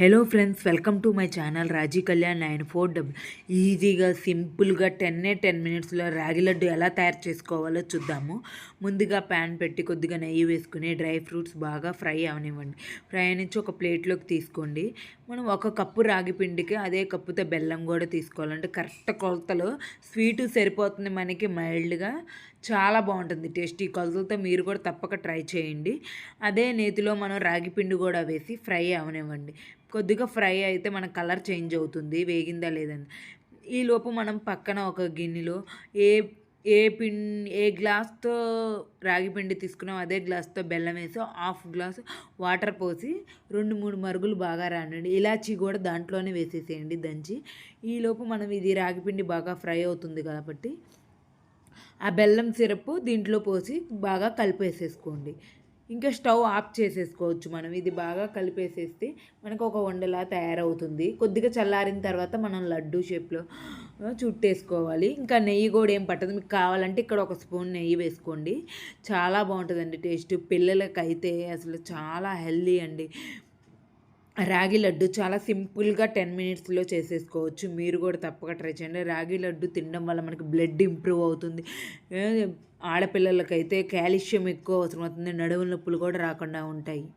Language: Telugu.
Hello friends welcome to my channel Raji Kalyan nine four double ఈజీగా సింపుల్గా టెన్నే టెన్ మినిట్స్లో రాగి లడ్డు ఎలా తయారు చేసుకోవాలో చూద్దాము. ముందుగా ప్యాన్ పెట్టి కొద్దిగా నెయ్యి వేసుకుని డ్రై ఫ్రూట్స్ బాగా ఫ్రై అవనివ్వండి. ఫ్రై నుంచి ఒక ప్లేట్లోకి తీసుకోండి. మనం ఒక కప్పు రాగి పిండికి అదే కప్పుతో బెల్లం కూడా తీసుకోవాలంటే కరెక్ట్ కొలతలో స్వీటు సరిపోతుంది మనకి మైల్డ్గా చాలా బాగుంటుంది టేస్ట్ ఈ కొలతలతో మీరు కూడా తప్పక ట్రై చేయండి. అదే నేతిలో మనం రాగి పిండి కూడా వేసి ఫ్రై అవనివ్వండి. కొద్దిగా ఫ్రై అయితే మన కలర్ చేంజ్ అవుతుంది వేగిందా లేదని. ఈలోపు మనం పక్కన ఒక గిన్నెలో ఏ ఏ పిం ఏ గ్లాస్తో రాగి పిండి తీసుకున్నాం అదే గ్లాస్తో బెల్లం వేసి హాఫ్ గ్లాస్ వాటర్ పోసి రెండు మూడు మరుగులు బాగా రానండి ఇలాచీ కూడా దాంట్లోనే వేసేసేయండి దంచి. ఈలోపు మనం ఇది రాగి పిండి బాగా ఫ్రై అవుతుంది కాబట్టి ఆ బెల్లం సిరప్ దీంట్లో పోసి బాగా కలిపేసేసుకోండి. ఇంకా స్టవ్ ఆఫ్ చేసేసుకోవచ్చు మనం. ఇది బాగా కలిపేసేస్తే మనకు ఒక వండలా తయారవుతుంది. కొద్దిగా చల్లారిన తర్వాత మనం లడ్డు షేప్లో చుట్టేసుకోవాలి. ఇంకా నెయ్యి కూడా ఏం పట్టదు. మీకు కావాలంటే ఇక్కడ ఒక స్పూన్ నెయ్యి వేసుకోండి. చాలా బాగుంటుందండి టేస్ట్. పిల్లలకైతే అసలు చాలా హెల్దీ అండి. రాగి లడ్డు చాలా సింపుల్గా టెన్ మినిట్స్లో చేసేసుకోవచ్చు. మీరు కూడా తప్పక ట్రై చేయండి. రాగి లడ్డు తినడం వల్ల మనకి బ్లడ్ ఇంప్రూవ్ అవుతుంది. ఆడపిల్లలకైతే కాల్షియం ఎక్కువ అవసరం అవుతుంది. నడుము నొప్పులు కూడా రాకుండా ఉంటాయి.